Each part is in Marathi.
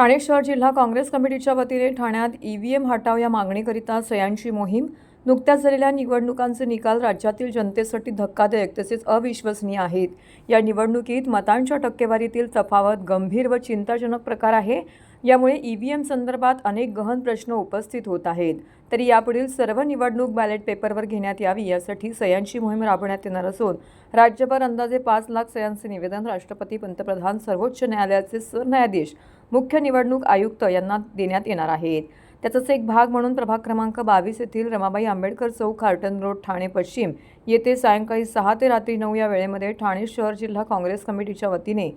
ठाणे शहर जिल्हा काँग्रेस कमिटीच्या वतीने ठाण्यात ईव्हीएम हटाव या मागणीकरिता सह्यांची मोहीम नुकत्याच झालेल्या निवडणुकांचे निकाल राज्यातील जनतेसाठी धक्कादायक तसेच अविश्वसनीय आहेत. या निवडणुकीत मतांच्या टक्केवारीतील तफावत गंभीर व चिंताजनक प्रकार आहे. यामुळे ईव्हीएम संदर्भात अनेक गहन प्रश्न उपस्थित होत आहेत. तरी यापुढील सर्व निवडणूक बॅलेट पेपरवर घेण्यात यावी यासाठी सह्यांची मोहीम राबवण्यात येणार असून राज्यभर अंदाजे पाच लाख सह्यांचे निवेदन राष्ट्रपती पंतप्रधान सर्वोच्च न्यायालयाचे सरन्यायाधीश मुख्य निवडणूक आयुक्त यांना देण्यात येणार आहेत. त्याचाच एक भाग म्हणून प्रभाग क्रमांक बावीस येथील रमाबाई आंबेडकर चौक खार्टन रोड ठाणे पश्चिम येथे सायंकाळी सहा ते रात्री नऊ या वेळेमध्ये ठाणे शहर जिल्हा काँग्रेस कमिटीच्या वतीने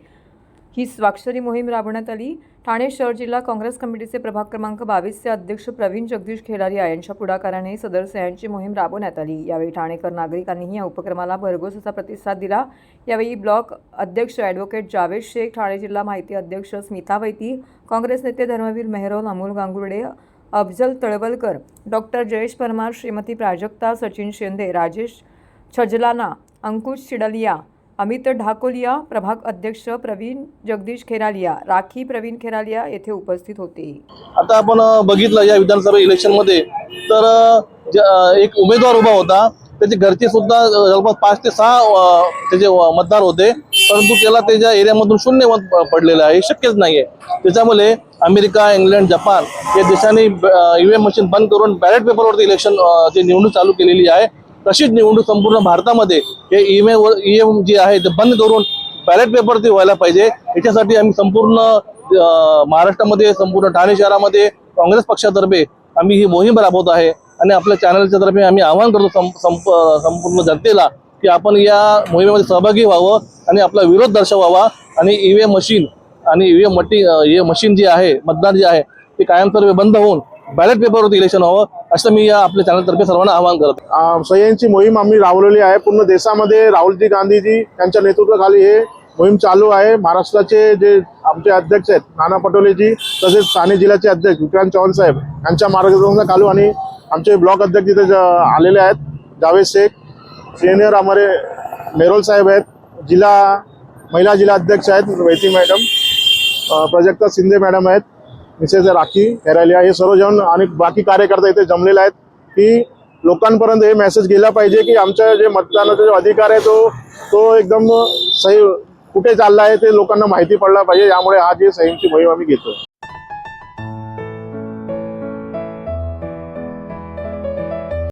ही स्वाक्षरी मोहीम राबवण्यात आली. ठाणे शहर जिल्हा काँग्रेस कमिटीचे प्रभाग क्रमांक बावीसचे अध्यक्ष प्रवीण जगदीश खेलारिया यांच्या पुढाकाराने सदर सह्यांची मोहीम राबवण्यात आली. यावेळी ठाणेकर नागरिकांनीही या उपक्रमाला भरघोस असा प्रतिसाद दिला. यावेळी ब्लॉक अध्यक्ष ॲडव्होकेट जावेद शेख ठाणे जिल्हा माहिती अध्यक्ष स्मिता वैती काँग्रेस नेते धर्मवीर मेहरोल अमोल गांगुर्डे अफजल तळवलकर डॉक्टर जयेश परमार श्रीमती प्राजक्ता सचिन शिंदे राजेश छजलाना अंकुश चिडलिया अमित ढाकोलिया प्रभाग अध्यक्ष प्रवीण जगदीश खेरालिया राखी प्रवीण खेरालिया येथे उपस्थित होते. आता आपण बघितलं या विधानसभा इलेक्शनमध्ये तर ज- एक उमेदवार उभा होता. त्याचे घरचे सुद्धा जवळपास पाच ते सहा त्याचे मतदार होते. परंतु त्याला त्याच्या एरियामधून शून्य मत पडलेलं आहे हे शक्यच नाहीये. त्याच्यामुळे अमेरिका इंग्लंड जपान या देशांनी ईव्हीएम मशीन UM बंद करून बॅलेट पेपरवरती इलेक्शन ची निवडणूक चालू केलेली आहे. तशीच निवडणूक संपूर्ण भारतामध्ये हे ईव्हीएम ईएम जे आहे ते बंद करून बॅलेट ते व्हायला पाहिजे. याच्यासाठी आम्ही संपूर्ण महाराष्ट्रामध्ये संपूर्ण ठाणे शहरामध्ये काँग्रेस पक्षातर्फे आम्ही ही मोहीम राबवत आहे. आणि आपल्या चॅनलच्या तर्फे आम्ही आवाहन करतो सं- संप संपूर्ण जनतेला की आपण या मोहिमेमध्ये सहभागी व्हावं आणि आपला विरोध दर्शवावा. आणि ईव्हीएम मशीन आणि ईव्हीएम मटी हे मशीन जी आहे मतदान जे आहे ते कायमस्वरूपी बंद होऊन बॅलेट पेपरवरती इलेक्शन व्हावं असं मी या आपल्या चॅनलतर्फे सर्वांना आवाहन करत. सह्यांची मोहीम आम्ही राबवलेली आहे. पूर्ण देशामध्ये राहुलजी गांधीजी यांच्या नेतृत्वाखाली हे मोहीम चालू आहे. महाराष्ट्राचे जे आमचे अध्यक्ष आहेत नाना पटोलेजी तसेच ठाणे जिल्ह्याचे अध्यक्ष विक्रांत चव्हाण साहेब यांच्या मार्गदर्शनाखाली चालू आणि आमचे ब्लॉक अध्यक्ष तिथे ज- आलेले आहेत. जावेद शेख सिनियर हमारे मेरोल साहेब आहेत. जिल्हा महिला जिल्हा अध्यक्ष आहेत वैती मॅडम प्रजक्ता शिंदे मॅडम आहेत. मिसेस राखी हेरालिया हे सर्व जण आणि बाकी कार्यकर्ते इथे जमलेले आहेत की लोकांपर्यंत हे मेसेज गेला पाहिजे की आमच्या जे मतदानाचा जो अधिकार आहे तो तो एकदम सही कुठे चालला आहे ते लोकांना माहिती पडला पाहिजे. यामुळे हा जी सहींची मोहीम आम्ही घेतो